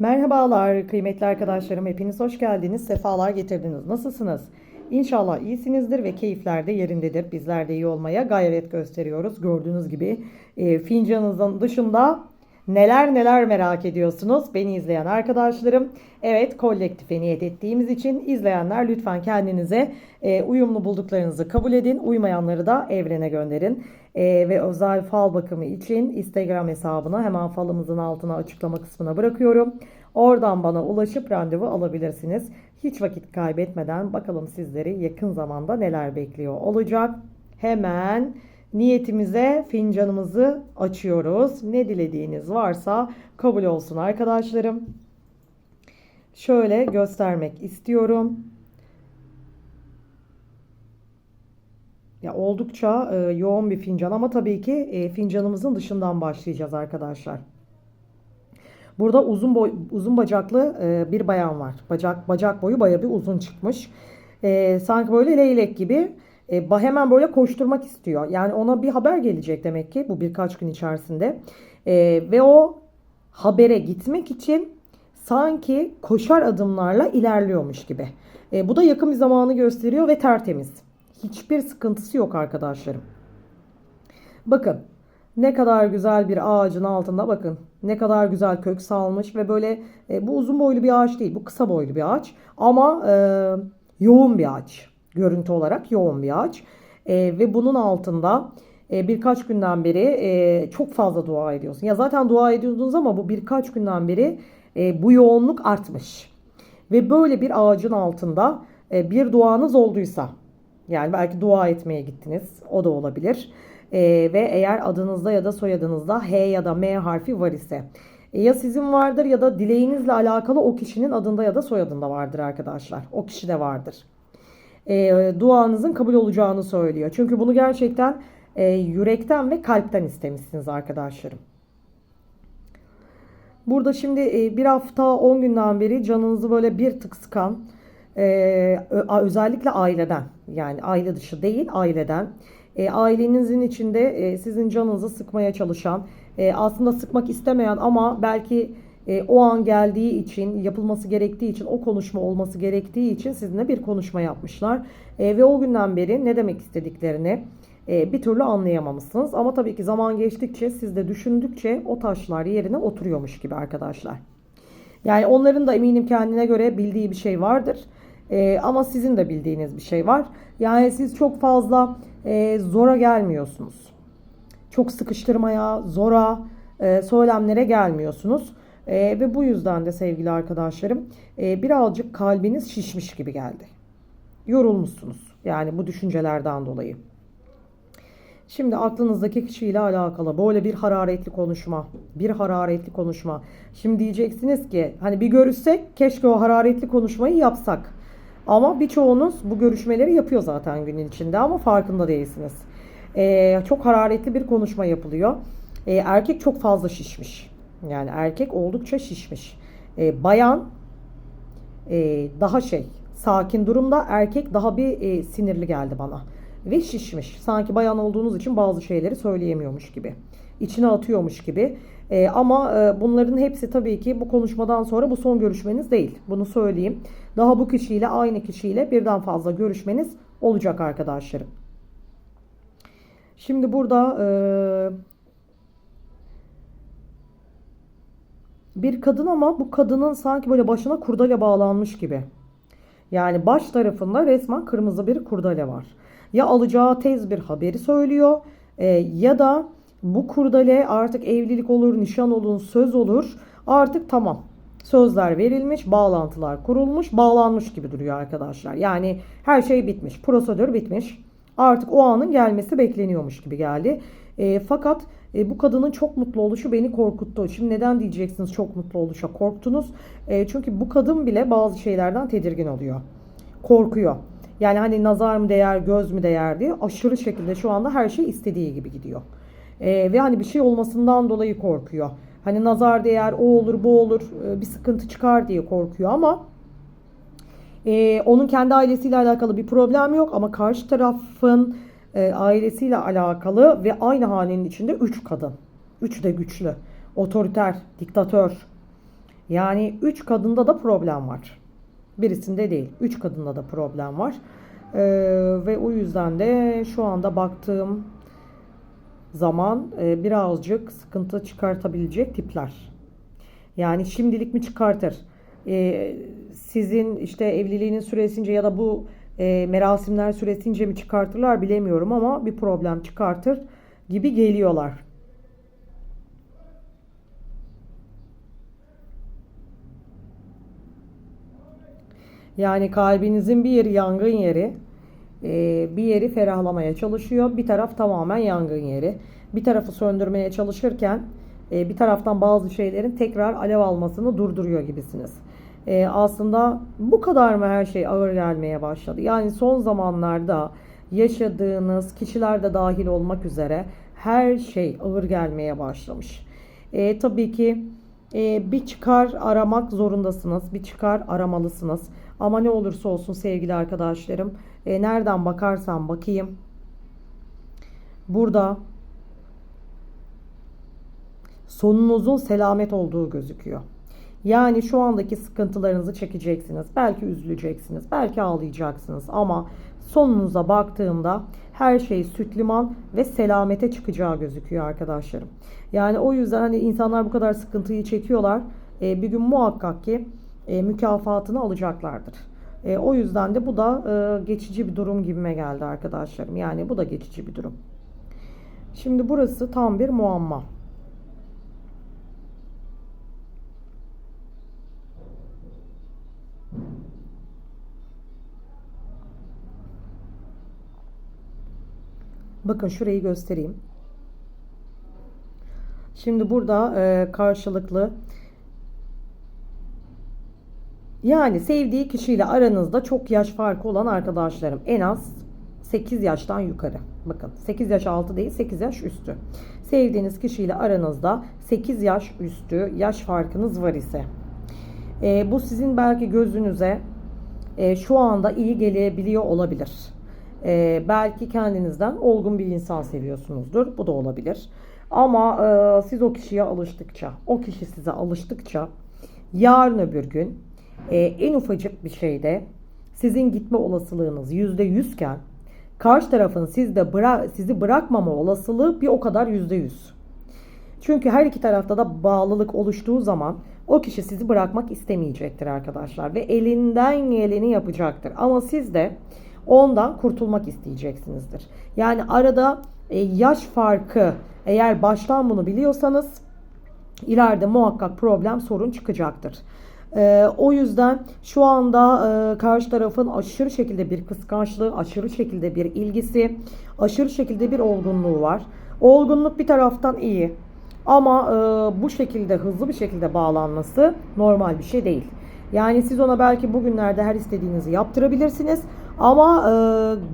Merhabalar kıymetli arkadaşlarım. Hepiniz hoş geldiniz. Sefalar getirdiniz. Nasılsınız? İnşallah iyisinizdir ve keyifler de yerindedir. Bizler de iyi olmaya gayret gösteriyoruz. Gördüğünüz gibi e, fincanınızın dışında neler neler merak ediyorsunuz. Beni izleyen arkadaşlarım. Evet kolektife niyet ettiğimiz için izleyenler lütfen kendinize e, uyumlu bulduklarınızı kabul edin. Uymayanları da evrene gönderin. E, ve özel fal bakımı için Instagram hesabına hemen falımızın altına açıklama kısmına bırakıyorum. Oradan bana ulaşıp randevu alabilirsiniz. Hiç vakit kaybetmeden bakalım sizleri yakın zamanda neler bekliyor olacak. Hemen niyetimize fincanımızı açıyoruz. Ne dilediğiniz varsa kabul olsun arkadaşlarım. Şöyle göstermek istiyorum. Ya oldukça e, yoğun bir fincan ama tabii ki e, fincanımızın dışından başlayacağız arkadaşlar. Burada uzun boy, uzun bacaklı e, bir bayan var. Bacak bacak boyu baya bir uzun çıkmış. E, sanki böyle leylek gibi. E, hemen böyle koşturmak istiyor. Yani ona bir haber gelecek demek ki bu birkaç gün içerisinde. E, ve o habere gitmek için sanki koşar adımlarla ilerliyormuş gibi. E, bu da yakın bir zamanı gösteriyor ve tertemiz. Hiçbir sıkıntısı yok arkadaşlarım. Bakın ne kadar güzel bir ağacın altında bakın. Ne kadar güzel kök salmış ve böyle e, bu uzun boylu bir ağaç değil. Bu kısa boylu bir ağaç. Ama e, yoğun bir ağaç. Görüntü olarak yoğun bir ağaç. E, ve bunun altında e, birkaç günden beri e, çok fazla dua ediyorsun. Ya zaten dua ediyordunuz ama bu birkaç günden beri e, bu yoğunluk artmış. Ve böyle bir ağacın altında e, bir duanız olduysa yani belki dua etmeye gittiniz. O da olabilir. E, ve eğer adınızda ya da soyadınızda H ya da M harfi var ise e, ya sizin vardır ya da dileğinizle alakalı o kişinin adında ya da soyadında vardır arkadaşlar. O kişi de vardır. E, duanızın kabul olacağını söylüyor. Çünkü bunu gerçekten e, yürekten ve kalpten istemişsiniz arkadaşlarım. Burada şimdi e, bir hafta 10 günden beri canınızı böyle bir tık sıkan e, özellikle aileden yani aile dışı değil aileden e, ailenizin içinde e, sizin canınızı sıkmaya çalışan e, aslında sıkmak istemeyen ama belki e, o an geldiği için yapılması gerektiği için o konuşma olması gerektiği için sizinle bir konuşma yapmışlar e, ve o günden beri ne demek istediklerini e, bir türlü anlayamamışsınız ama tabii ki zaman geçtikçe siz de düşündükçe o taşlar yerine oturuyormuş gibi arkadaşlar. Yani onların da eminim kendine göre bildiği bir şey vardır. E, ama sizin de bildiğiniz bir şey var. Yani siz çok fazla e, zora gelmiyorsunuz. Çok sıkıştırmaya, zora, e, söylemlere gelmiyorsunuz. E, ve bu yüzden de sevgili arkadaşlarım e, birazcık kalbiniz şişmiş gibi geldi. Yorulmuşsunuz. Yani bu düşüncelerden dolayı. Şimdi aklınızdaki kişiyle alakalı böyle bir hararetli konuşma, bir hararetli konuşma. Şimdi diyeceksiniz ki hani bir görüşsek keşke o hararetli konuşmayı yapsak. Ama birçoğunuz bu görüşmeleri yapıyor zaten günün içinde ama farkında değilsiniz. Ee, çok hararetli bir konuşma yapılıyor. Ee, erkek çok fazla şişmiş. Yani erkek oldukça şişmiş. Ee, bayan e, daha şey sakin durumda erkek daha bir e, sinirli geldi bana. Ve şişmiş. Sanki bayan olduğunuz için bazı şeyleri söyleyemiyormuş gibi. İçine atıyormuş gibi. E, ama e, bunların hepsi tabii ki bu konuşmadan sonra bu son görüşmeniz değil. Bunu söyleyeyim. Daha bu kişiyle aynı kişiyle birden fazla görüşmeniz olacak arkadaşlarım. Şimdi burada e, bir kadın ama bu kadının sanki böyle başına kurdele bağlanmış gibi. Yani baş tarafında resmen kırmızı bir kurdele var. Ya alacağı tez bir haberi söylüyor e, ya da bu kurdele artık evlilik olur, nişan olur, söz olur. Artık tamam. Sözler verilmiş, bağlantılar kurulmuş, bağlanmış gibi duruyor arkadaşlar. Yani her şey bitmiş, prosedür bitmiş. Artık o anın gelmesi bekleniyormuş gibi geldi. E, fakat e, bu kadının çok mutlu oluşu beni korkuttu. Şimdi neden diyeceksiniz çok mutlu oluşa korktunuz? E, çünkü bu kadın bile bazı şeylerden tedirgin oluyor. Korkuyor. Yani hani nazar mı değer, göz mü değer diye aşırı şekilde şu anda her şey istediği gibi gidiyor. E, ve hani bir şey olmasından dolayı korkuyor. Hani nazar değer, o olur, bu olur, e, bir sıkıntı çıkar diye korkuyor ama e, onun kendi ailesiyle alakalı bir problem yok ama karşı tarafın e, ailesiyle alakalı ve aynı hanenin içinde üç kadın. Üç de güçlü. Otoriter, diktatör. Yani 3 kadında da problem var. Birisinde değil. 3 kadında da problem var. Ee, ve o yüzden de şu anda baktığım zaman e, birazcık sıkıntı çıkartabilecek tipler. Yani şimdilik mi çıkartır? Ee, sizin işte evliliğinin süresince ya da bu e, merasimler süresince mi çıkartırlar bilemiyorum ama bir problem çıkartır gibi geliyorlar. Yani kalbinizin bir yeri yangın yeri, e, bir yeri ferahlamaya çalışıyor. Bir taraf tamamen yangın yeri. Bir tarafı söndürmeye çalışırken e, bir taraftan bazı şeylerin tekrar alev almasını durduruyor gibisiniz. E, aslında bu kadar mı her şey ağır gelmeye başladı? Yani son zamanlarda yaşadığınız kişiler de dahil olmak üzere her şey ağır gelmeye başlamış. E, tabii ki e, bir çıkar aramak zorundasınız. Bir çıkar aramalısınız. Ama ne olursa olsun sevgili arkadaşlarım, e, nereden bakarsam bakayım. Burada sonunuzun selamet olduğu gözüküyor. Yani şu andaki sıkıntılarınızı çekeceksiniz. Belki üzüleceksiniz, belki ağlayacaksınız ama sonunuza baktığımda her şey süt liman ve selamete çıkacağı gözüküyor arkadaşlarım. Yani o yüzden hani insanlar bu kadar sıkıntıyı çekiyorlar. E, bir gün muhakkak ki e, mükafatını alacaklardır. E, o yüzden de bu da e, geçici bir durum gibime geldi arkadaşlarım. Yani bu da geçici bir durum. Şimdi burası tam bir muamma. Bakın şurayı göstereyim. Şimdi burada e, karşılıklı yani sevdiği kişiyle aranızda çok yaş farkı olan arkadaşlarım en az 8 yaştan yukarı. Bakın 8 yaş altı değil 8 yaş üstü. Sevdiğiniz kişiyle aranızda 8 yaş üstü yaş farkınız var ise e, bu sizin belki gözünüze e, şu anda iyi gelebiliyor olabilir. E, belki kendinizden olgun bir insan seviyorsunuzdur. Bu da olabilir. Ama e, siz o kişiye alıştıkça, o kişi size alıştıkça yarın öbür gün e, en ufacık bir şeyde sizin gitme olasılığınız %100 iken karşı tarafın sizde bıra- sizi bırakmama olasılığı bir o kadar %100. Çünkü her iki tarafta da bağlılık oluştuğu zaman o kişi sizi bırakmak istemeyecektir arkadaşlar ve elinden geleni yapacaktır. Ama siz de ondan kurtulmak isteyeceksinizdir. Yani arada e, yaş farkı eğer baştan bunu biliyorsanız ileride muhakkak problem sorun çıkacaktır. Ee, o yüzden şu anda e, karşı tarafın aşırı şekilde bir kıskançlığı, aşırı şekilde bir ilgisi, aşırı şekilde bir olgunluğu var. Olgunluk bir taraftan iyi ama e, bu şekilde hızlı bir şekilde bağlanması normal bir şey değil. Yani siz ona belki bugünlerde her istediğinizi yaptırabilirsiniz ama e,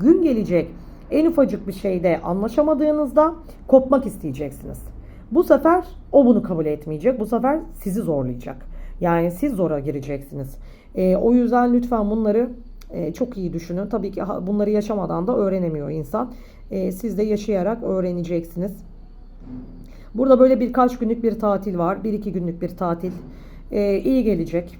gün gelecek en ufacık bir şeyde anlaşamadığınızda kopmak isteyeceksiniz. Bu sefer o bunu kabul etmeyecek. Bu sefer sizi zorlayacak. Yani siz zora gireceksiniz. E, o yüzden lütfen bunları e, çok iyi düşünün. Tabii ki bunları yaşamadan da öğrenemiyor insan. E, siz de yaşayarak öğreneceksiniz. Burada böyle birkaç günlük bir tatil var. Bir iki günlük bir tatil. E, iyi gelecek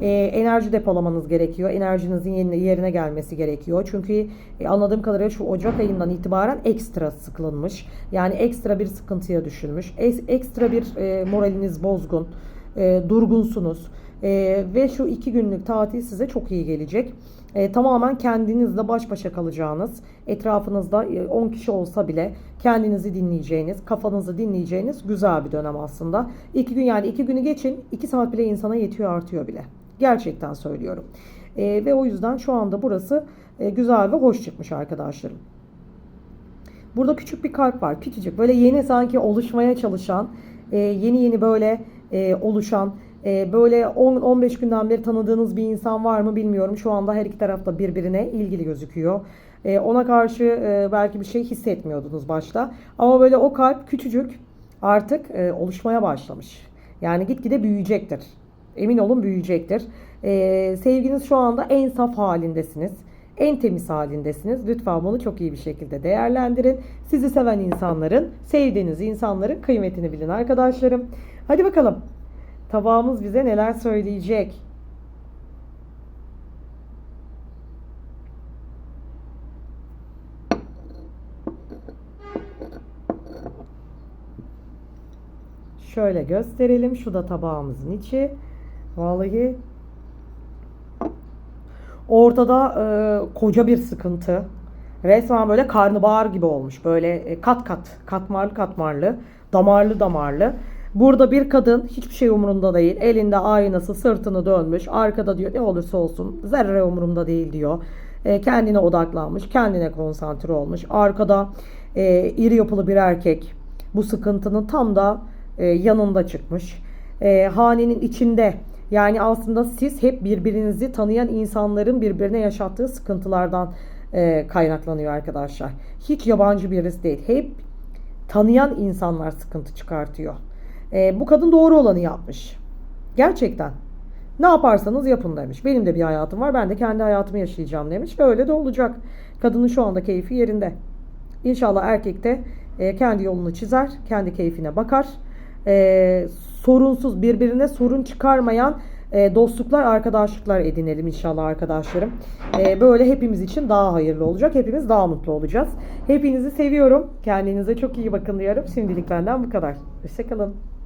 e, enerji depolamanız gerekiyor. Enerjinizin yerine gelmesi gerekiyor. Çünkü e, anladığım kadarıyla şu Ocak ayından itibaren ekstra sıkılınmış. Yani ekstra bir sıkıntıya düşülmüş. Es, ekstra bir e, moraliniz bozgun. E, durgunsunuz. E, ve şu iki günlük tatil size çok iyi gelecek. E, tamamen kendinizle baş başa kalacağınız, etrafınızda 10 e, kişi olsa bile kendinizi dinleyeceğiniz, kafanızı dinleyeceğiniz güzel bir dönem aslında. İki gün yani iki günü geçin, iki saat bile insana yetiyor artıyor bile. Gerçekten söylüyorum. E, ve o yüzden şu anda burası e, güzel ve hoş çıkmış arkadaşlarım. Burada küçük bir kalp var. Küçücük. Böyle yeni sanki oluşmaya çalışan, e, yeni yeni böyle e, oluşan, e, böyle 10-15 günden beri tanıdığınız bir insan var mı bilmiyorum. Şu anda her iki tarafta birbirine ilgili gözüküyor. E, ona karşı e, belki bir şey hissetmiyordunuz başta. Ama böyle o kalp küçücük artık e, oluşmaya başlamış. Yani gitgide büyüyecektir. Emin olun büyüyecektir. Ee, sevginiz şu anda en saf halindesiniz. En temiz halindesiniz. Lütfen bunu çok iyi bir şekilde değerlendirin. Sizi seven insanların, sevdiğiniz insanların kıymetini bilin arkadaşlarım. Hadi bakalım. Tabağımız bize neler söyleyecek? Şöyle gösterelim. Şu da tabağımızın içi. Vallahi ortada e, koca bir sıkıntı. Resmen böyle karnabahar gibi olmuş. Böyle e, kat kat, katmarlı katmarlı, damarlı damarlı. Burada bir kadın hiçbir şey umurunda değil. Elinde aynası, sırtını dönmüş. Arkada diyor ne olursa olsun zerre umurumda değil diyor. E, kendine odaklanmış, kendine konsantre olmuş. Arkada e, iri yapılı bir erkek bu sıkıntının tam da e, yanında çıkmış. E, hanenin içinde yani aslında siz hep birbirinizi tanıyan insanların birbirine yaşattığı sıkıntılardan e, kaynaklanıyor arkadaşlar. Hiç yabancı birisi değil. Hep tanıyan insanlar sıkıntı çıkartıyor. E, bu kadın doğru olanı yapmış. Gerçekten. Ne yaparsanız yapın demiş. Benim de bir hayatım var. Ben de kendi hayatımı yaşayacağım demiş. Ve öyle de olacak. Kadının şu anda keyfi yerinde. İnşallah erkek de e, kendi yolunu çizer. Kendi keyfine bakar. E, sorunsuz birbirine sorun çıkarmayan e, dostluklar, arkadaşlıklar edinelim inşallah arkadaşlarım. E, böyle hepimiz için daha hayırlı olacak. Hepimiz daha mutlu olacağız. Hepinizi seviyorum. Kendinize çok iyi bakın diyorum. Şimdilik benden bu kadar. Hoşçakalın.